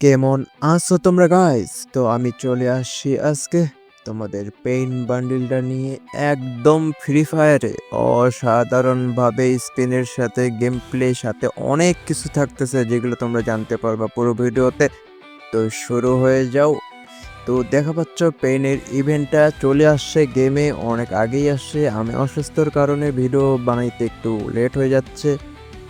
কেমন আছো তোমরা গাইস তো আমি চলে আসছি আজকে তোমাদের পেইন বান্ডিলটা নিয়ে একদম ফ্রি ফায়ারে অসাধারণভাবে স্পিনের সাথে গেম প্লে সাথে অনেক কিছু থাকতেছে, যেগুলো তোমরা জানতে পারবা পুরো ভিডিওতে। তো শুরু হয়ে যাও। তো দেখা পাচ্ছ পেইনের ইভেন্টটা চলে আসছে গেমে অনেক আগেই আসছে। আমি অসুস্থর কারণে ভিডিও বানাইতে একটু লেট হয়ে যাচ্ছে।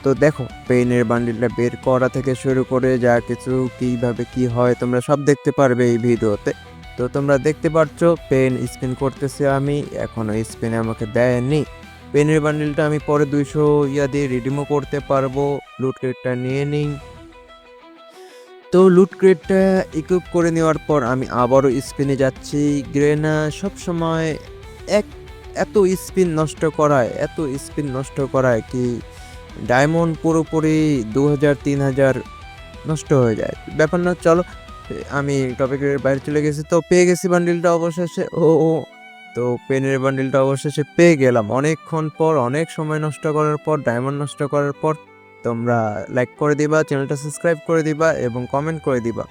তো দেখো, পেইনের বান্ডিলটা বের করা থেকে শুরু করে যা কিছু, কীভাবে কি হয়, তোমরা সব দেখতে পারবে এই ভিডিওতে। তো তোমরা দেখতে পাচ্ছ পেন স্পিন করতেছে আমি, এখনও স্পিনে আমাকে দেয়নি। পেনের বান্ডিলটা আমি পরে দুইশো ইয়া দিয়ে রিডিমও করতে পারব লুট ক্রেটটা নিয়ে নিই। তো লুট ক্রেটটা ইকুইপ করে নেওয়ার পর আমি আবারও স্পিনে যাচ্ছি। গ্রেনা সবসময় এক, এত স্পিন নষ্ট করায়, এত স্পিন নষ্ট করায় কি ডায়মন্ড পুরোপুরি দু হাজার তিন হাজার নষ্ট হয়ে যায়। ব্যাপার না, চলো। আমি টপিকের বাইরে চলে গেছি, তো পেয়ে গেছি বান্ডিলটা অবশেষে। ও ও তো পেনের বান্ডিলটা অবশেষে পেয়ে গেলাম। অনেকক্ষণ পর, অনেক সময় নষ্ট করার পর, ডায়মন্ড নষ্ট করার পর, তোমরা লাইক করে দিবা, চ্যানেলটা সাবস্ক্রাইব করে দিবা এবং কমেন্ট করে দিবা।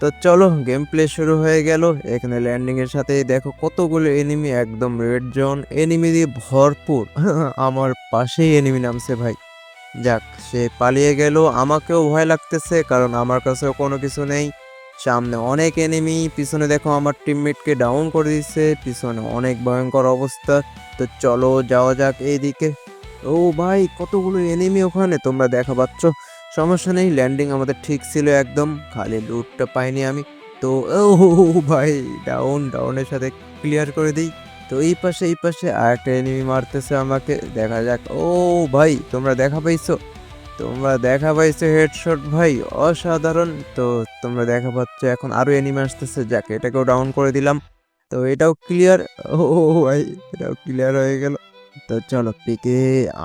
তো চলো গেম প্লে শুরু হয়ে গেল। এখানে ল্যান্ডিং এর সাথে দেখো, কতগুলো এনিমি একদম রেড জোন এনিমি দিয়ে ভরপুর। আমার পাশেই এনিমি নামছে ভাই। যাক, সে পালিয়ে গেল। আমাকেও ভয় লাগতেছে, কারণ আমার কাছেও কোনো কিছু নেই। সামনে অনেক এনিমি পিছনে দেখো আমার টিমমেটকে ডাউন করে দিচ্ছে। পিছনে অনেক ভয়ঙ্কর অবস্থা। তো চলো যাওয়া যাক এইদিকে। ও ভাই, কতগুলো এনিমি ওখানে? তোমরা দেখা পাচ্ছ? সমস্যা নেই ল্যান্ডিং আমাদের ঠিক ছিল একদম। খালি লুটটা পাইনি আমি। তো ও ভাই ডাউন ডাউনের সাথে ক্লিয়ার করে দিই। তো এই পাশে এই পাশে আর একটা এনিমি মারতেছে আমাকে। দেখা যাক। ও ভাই, তোমরা দেখা পাইছো? তোমরা দেখা পাইছো হেডশট ভাই? অসাধারণ। তো তোমরা দেখা পাচ্ছ, এখন আরও এনিমি আসতেছে। যাকে, এটাকেও ডাউন করে দিলাম। তো এটাও ক্লিয়ার ও ভাই, এটাও ক্লিয়ার হয়ে গেল। তো চলো পিকে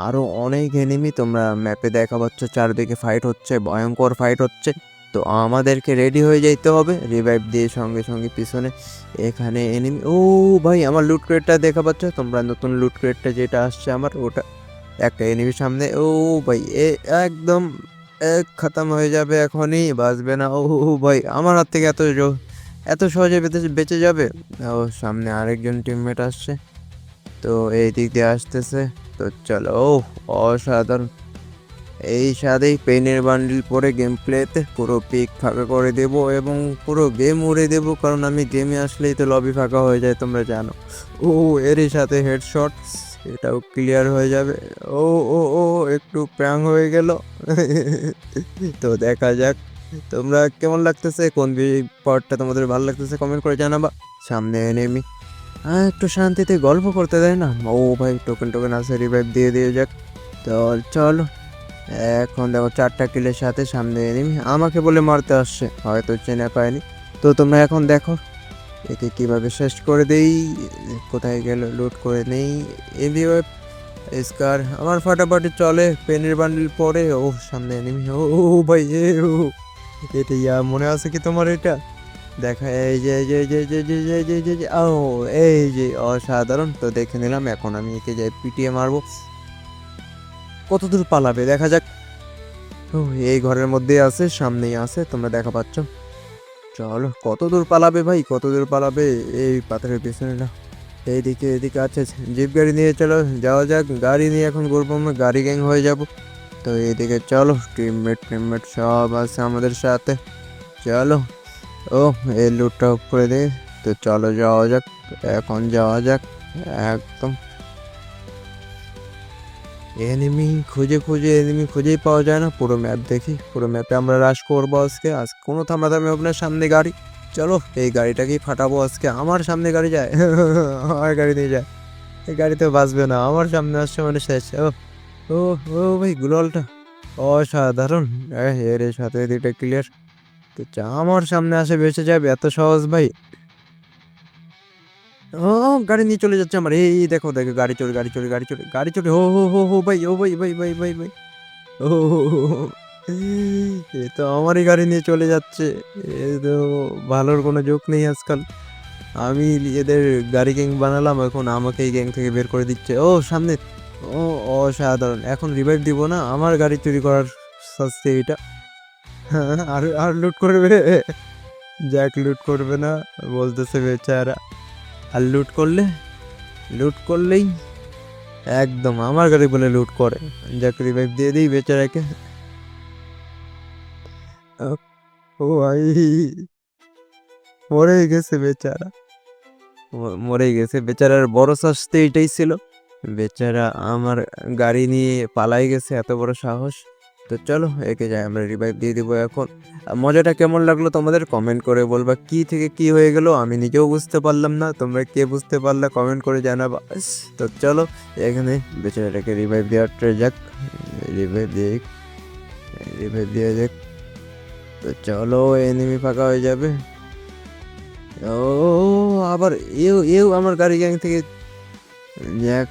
আরও অনেক এনিমি তোমরা ম্যাপে দেখা পাচ্ছ। চারদিকে ফাইট হচ্ছে, ভয়ঙ্কর ফাইট হচ্ছে। তো আমাদেরকে রেডি হয়ে যাইতে হবে। রিভাইভ দিয়ে সঙ্গে সঙ্গে পিছনে এখানে এনিমি ও ভাই, আমার লুট ক্রেটটা দেখা পাচ্ছ? তোমরা নতুন লুট ক্রেটটা যেটা আসছে আমার, ওটা একটা এনিমির সামনে। ও ভাই, এ একদম এক খতম হয়ে যাবে এখনই, বাঁচবে না। ও ভাই, আমার হাত থেকে এত এত সহজে বেঁচে যাবে? ও, সামনে আরেকজন টিমমেট আসছে। তো এই দিক দিয়ে আসতেছে। তো চলো, ও, অসাধারণ। এই সাথেই পেনের বান্ডিল পরে গেম প্লেতে পুরো পিক ফাঁকা করে দেব এবং পুরো গেম উড়ে দেব, কারণ আমি গেমে আসলেই তো লবি ফাঁকা হয়ে যায়, তোমরা জানো। ও এরই সাথে হেডশট এটাও ক্লিয়ার হয়ে যাবে। ও ও ও, একটু প্র্যাং হয়ে গেল। তো দেখা যাক, তোমরা কেমন লাগতেছে, কোন পার্টটা তোমাদের ভালো লাগতেছে কমেন্ট করে জানাবা। সামনে এনেমি হ্যাঁ একটু শান্তিতে গল্প করতে দেয় না? ও ভাই টোকেন টোকেন আছে রিভাইভ দিয়ে দিয়ে যাক। তো চলো এখন দেখো চারটা কিলের সাথে সামনে এনিমি। আমাকে বলে মারতে আসছে হয়তো চেনা পায়নি। তো তোমরা এখন দেখো একে কীভাবে শেষ করে দেই কোথায় গেল লুট করে নেই। এমবিও স্কার আমার ফাটাফাটি চলে পেনের বান্ডিল পরে ও সামনে এনিমি ও ভাই এ ও। এটা ইয়া মনে আছে কি তোমার এটা? দেখা এই যে যে যে যে যে যে যে যে, যে ও এই যে অসাধারণ। তো দেখে নিলাম এখন আমি একে যাই পিটিয়ে মারবো। কত দূর পালাবে? দেখা যাক। এই ঘরের মধ্যেই আছে, সামনেই আছে, তোমরা দেখা পাচ্ছ। চলো কত দূর পালাবে ভাই? কত দূর পালাবে? এই পাথরের পেছনে না। এইদিকে, এদিকে আছে জিপ গাড়ি নিয়ে চলো, যাওয়া যাক। গাড়ি নিয়ে এখন ঘুরবো আমরা, গাড়ি গ্যাং হয়ে যাব। তো এইদিকে চলো, টিমমেট টিমমেট সব আছে আমাদের সাথে। চলো, ও, এই লুটটা করে দে। তো চলো, যাওয়া যাক, এখন যাওয়া যাক, একদম। এনিমি খুঁজে খুঁজে এনিমি খুঁজেই পাওয়া যায় না। পুরো ম্যাপ দেখি, পুরো ম্যাপে আমরা রাশ করব আজকে। আজ কোনো থামাথামি হবে না, সামনে গাড়ি। চলো, এই গাড়িটাকেই ফাটাবো আজকে। আমার সামনে গাড়ি যায়। আমার গাড়ি নিয়ে যায়। এই গাড়িতে বাঁচবে না। আমার সামনে আসছে মানে শেষ। ও ও ও ভাই, গুলালটা। অসাধারণ। এর সাথে দিকটা ক্লিয়ার তো আমার সামনে আসে, বেঁচে যাবে। এত সহজ ভাই। ও, গাড়ি নিয়ে চলে যাচ্ছে আমার। এই দেখো দেখো, গাড়ি চলে গাড়ি চলে গাড়ি চলে গাড়ি চলে হো হো হো হো, ভাই, ও, ভাই ভাই ভাই ভাই ভাই। ও। এ তো আমারই গাড়ি নিয়ে চলে যাচ্ছে। এ তো ভালোর কোনো যোগ নেই আজকাল। আমি এদের গাড়ি গ্যাং বানালাম, এখন আমাকে এই গ্যাং থেকে বের করে দিচ্ছে। ও, সামনে। ও, অসাধারণ। এখন রিভাইভ দিব না? আমার গাড়ি চুরি করার শাস্তি এটা আর আর লুট করবে? জ্যাক লুট করবে না, বলতেছে বেচারা। আর লুট করলে? লুট করলেই একদম আমার গাড়ি বলে লুট করে। জ্যাক রিভাইভ দিয়ে দিই বেচারাকে ও ভাই মরে গেছে বেচারা। মরে গেছে। বেচারার বড় শাস্তি এটাই ছিল। বেচারা আমার গাড়ি নিয়ে পালাই গেছে, এত বড় সাহস। তো চলো, একে যাই আমরা রিভাইভ দিয়ে দিব এখন। মজাটা কেমন লাগল তোমাদের কমেন্ট করে বলবা, কি থেকে কি হয়ে গেল আমি নিজেও বুঝতে পারলাম না, তোমরা কে বুঝতে পারলে কমেন্ট করে জানাবা। তো চলো, এখানে বেচারাটাকে রিভাইভ দেওয়ার ট্রে যাক রিভাইভ দিয়ে রিভাইভ দেওয়া যাক। তো চলো এনিমি ফাঁকা হয়ে যাবে। ও, আবার এও এও আমার গাড়ি গ্যাং থেকে যাক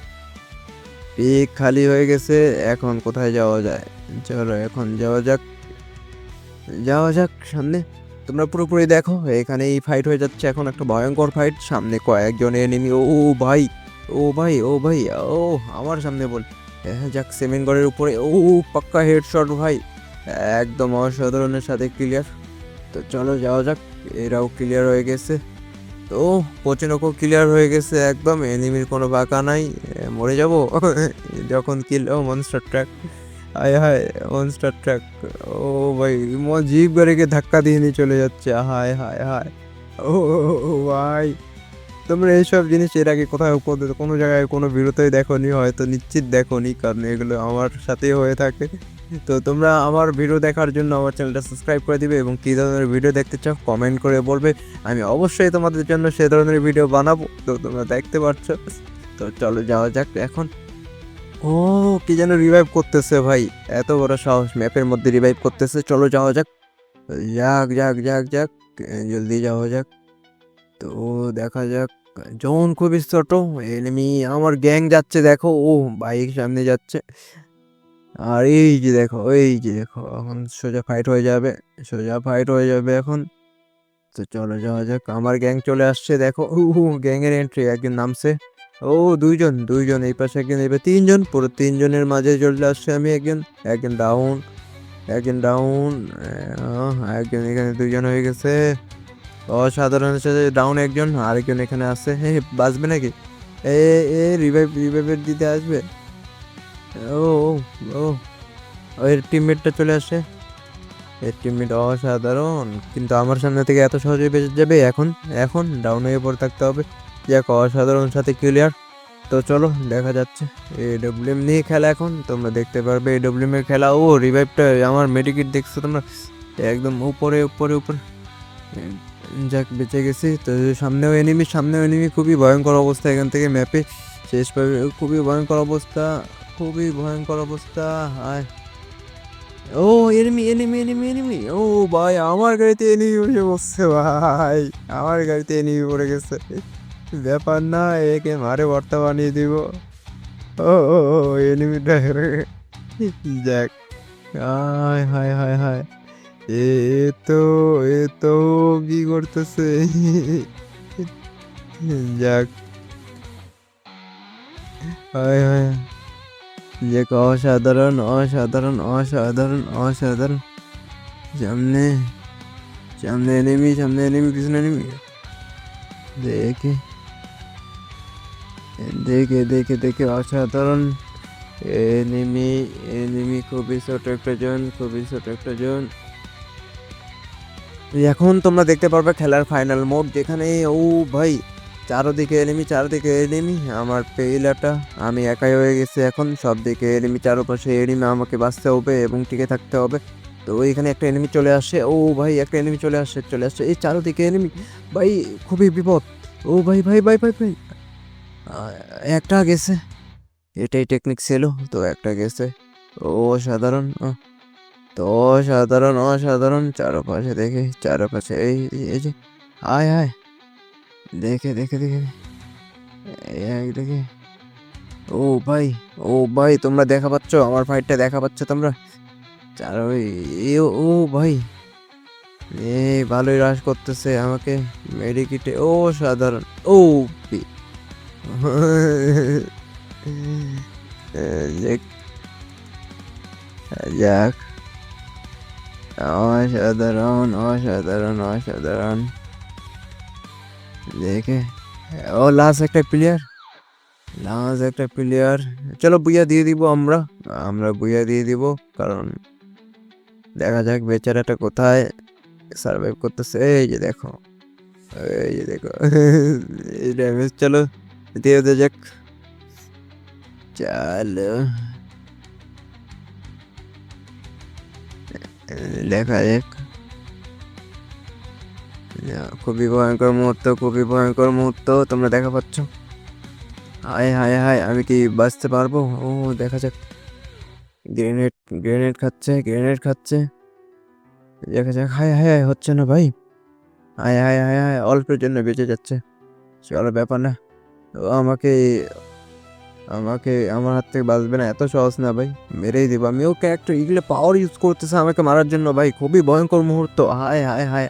পিক খালি হয়ে গেছে, এখন কোথায় যাওয়া যায়? চলো এখন যাওয়া যাক। যাওয়া যাক সামনে। তোমরা পুরোপুরি দেখো এখানে এই ফাইট হয়ে যাচ্ছে এখন একটা ভয়ঙ্কর ফাইট সামনে কয়েকজন এনিমি ও ভাই ও ভাই ও ভাই, ও আমার সামনে বল। হ্যাঁ যাক সেমেনগড়ের উপরে, ও পাক্কা হেডশট ভাই। একদম অসাধারণের সাথে ক্লিয়ার তো চলো যাওয়া যাক, এরাও ক্লিয়ার হয়ে গেছে। তো পচনকও ক্লিয়ার হয়ে গেছে একদম এনিমির কোনো বাঁকা নাই। মরে যাব? যখন কিল, ও মনস্টার ট্র্যাক আয় হায় মনস্টার ট্র্যাক ও ভাই জিপ গাড়িকে ধাক্কা দিয়ে নিয়ে চলে যাচ্ছে। হায় হায় হায়। ও ভাই। তোমরা এইসব জিনিস এর আগে কোথাও- কোনো জায়গায় কোনো বিরতই দেখোনি, হয়তো নিশ্চিত দেখোনি, কারণ এগুলো আমার সাথেই হয়ে থাকে। তো তোমরা আমার ভিডিও দেখার জন্য আমার চ্যানেলটা সাবস্ক্রাইব করে দিবে এবং কী ধরনের ভিডিও দেখতে চাও কমেন্ট করে বলবে। আমি অবশ্যই তোমাদের জন্য সে ধরনের ভিডিও বানাবো। তো তোমরা দেখতে পাচ্ছ। তো চলো যাওয়া যাক এখন। ও, কি যেন রিভাইভ করতেছে ভাই। এত বড় সাহস ম্যাপের মধ্যে রিভাইভ করতেছে। চলো যাওয়া যাক। যাক যাক যাক যাক। জলদি যাওয়া যাক। তো দেখা যাক। জোন খুবই ছোট। এনিমি আমার গ্যাং যাচ্ছে, দেখো। ও বাইক সামনে যাচ্ছে। আর এই যে দেখো, এই যে দেখো, এখন সোজা ফাইট হয়ে যাবে। সোজা ফাইট হয়ে যাবে এখন। তো চলো যাওয়া যাক। আমার গ্যাং চলে আসছে, দেখো। ও গ্যাংয়ের এন্ট্রি একজন নামছে। ও, দুইজন দুইজন, এই পাশে একজন এবার তিনজন, পুরো তিনজনের মাঝে চলে আসছে আমি, একজন একজন ডাউন একজন ডাউন একজন এখানে দুইজন হয়ে গেছে। অসাধারণ সাথে ডাউন একজন, আরেকজন এখানে আছে। হে বাঁচবে নাকি? এ এ রিভাইভ রিভাইভের দিতে আসবে? ও ও ওই টিমমেটটা চলে আসে। এর টিমমেট অসাধারণ, কিন্তু আমার সামনে থেকে এত সহজে বেঁচে যাবে? এখন এখন ডাউন হয়ে পড়ে থাকতে হবে। যাক, অসাধারণ সাথে ক্লিয়ার তো চলো, দেখা যাচ্ছে। এ এডব্লিউএম নিয়ে খেলা এখন। তোমরা দেখতে পারবে এডব্লিউএম এর খেলা। ও রিভাইভটা আমার মেডিকিট দেখছ তোমরা? একদম উপরে উপরে উপরে। যাক, বেঁচে গেছি। তো সামনেও এনিমি সামনেও এনিমি খুবই ভয়ঙ্কর অবস্থা এখান থেকে ম্যাপে শেষ পাবে খুবই ভয়ঙ্কর অবস্থা, খুবই ভয়ঙ্কর অবস্থা। হায়। ও এনিমি এনিমি এনিমি এনিমি ও ভাই, আমার গাড়িতে এনিমি উঠে বসছে, ভাই। আমার গাড়িতে এনিমি পড়ে গেছে। ব্যাপার না একে মারে ভর্তা বানিয়ে দিব ও ও ও এনিমিটা যাক হায় হায় হায় হায় এ এ তো এ তো কি করতেছে যাক হায় হায় যে অসাধারণ অসাধারণ অসাধারণ অসাধারণ সামনে সামনে এনেমি সামনে এনেমি পিছনে এনেমি দেখে দেখে দেখে দেখে অসাধারণ। এনিমি এনিমি খুবই ছোট একটা জন খুবই ছোট একটা জন এখন তোমরা দেখতে পারবে খেলার ফাইনাল মোড যেখানে, ও ভাই, চারোদিকে এনিমি চারোদিকে এনিমি আমার পেইলাটা, আমি একাই হয়ে গেছি এখন। সব দিকে এনিমি চারপাশে এনিমি আমাকে বাঁচতে হবে এবং টিকে থাকতে হবে। তো এখানে একটা এনিমি চলে আসে, ও ভাই, একটা এনিমি চলে আসে, চলে আসছে এই চারোদিকে এনিমি ভাই, খুবই বিপদ। ও ভাই ভাই ভাই ভাই ভাই। একটা গেছে। এটাই টেকনিক ছিল, তো একটা গেছে। ও সাধারণ তো অসাধারণ অসাধারণ। চারপাশে দেখে, চারপাশে এই এই যে, আয় আয়। দেখে দেখে দেখে। দেখে। ও ভাই ও ভাই, তোমরা দেখা পাচ্ছ? আমার ফাইটটা দেখা পাচ্ছ তোমরা? চার, ওই ও ভাই। এ ভালোই হ্রাস করতেছে আমাকে। মেডিকিটে ও সাধারণ ও পি। যাক যাক অসাধারণ অসাধারণ অসাধারণ দেখে ও লাস্ট একটা প্লেয়ার লাস্ট একটা প্লেয়ার চলো বুইয়া দিয়ে দিব আমরা আমরা বুইয়া দিয়ে দিব কারণ দেখা যাক বেচারাটা কোথায় সার্ভাইভ করতেছে। এই যে দেখো। এই যে দেখো। এই ড্যামেজ চলো। দিয়ে দে যাক চলো দেখা যাক খুবই ভয়ঙ্কর মুহূর্ত খুবই ভয়ঙ্কর মুহূর্ত তোমরা দেখা পাচ্ছ হায় হায় হায় আমি কি বাঁচতে পারব ও দেখা যাক গ্রেনেড গ্রেনেড খাচ্ছে গ্রেনেড খাচ্ছে দেখা যাক হায় হায় হায় হচ্ছে না ভাই হায় হায় হায় হায় অল্পের জন্য বেঁচে যাচ্ছে চলো ব্যাপার না আমাকে আমাকে আমার হাত থেকে বাঁচবে না, এত সহজ না ভাই। মেরেই দেবো। আমি ও ক্যারেক্টার এগুলো পাওয়ার ইউজ করতেছে আমাকে মারার জন্য ভাই। খুবই ভয়ঙ্কর মুহূর্ত। হায় হায় হায়।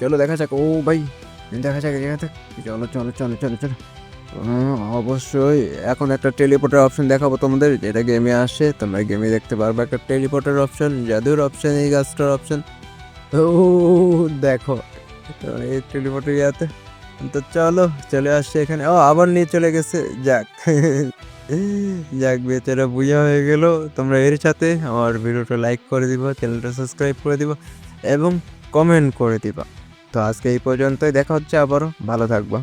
চলো দেখা যাক। ও ভাই, দেখা যাক, দেখা চলো চলো চলো চলো চলো। অবশ্যই। এখন একটা টেলিপোর্টার অপশন দেখাবো তোমাদের। যেটা গেমে আসে, তোমরা গেমে দেখতে পারবে। একটা টেলিপোর্টার অপশন জাদুর অপশন এই গাছটার অপশন ও, দেখো। এই টেলিপোর্টার ইয়াতে তো চলো, চলে আসছে এখানে। ও, আবার নিয়ে চলে গেছে। যাক। যাক বেচারা বুঝা হয়ে গেল। তোমরা এর সাথে আমার ভিডিওটা লাইক করে দিবা চ্যানেলটা সাবস্ক্রাইব করে দিবা এবং কমেন্ট করে দিবা। তো আজকে এই পর্যন্তই। দেখা হচ্ছে আবারও। ভালো থাকবা।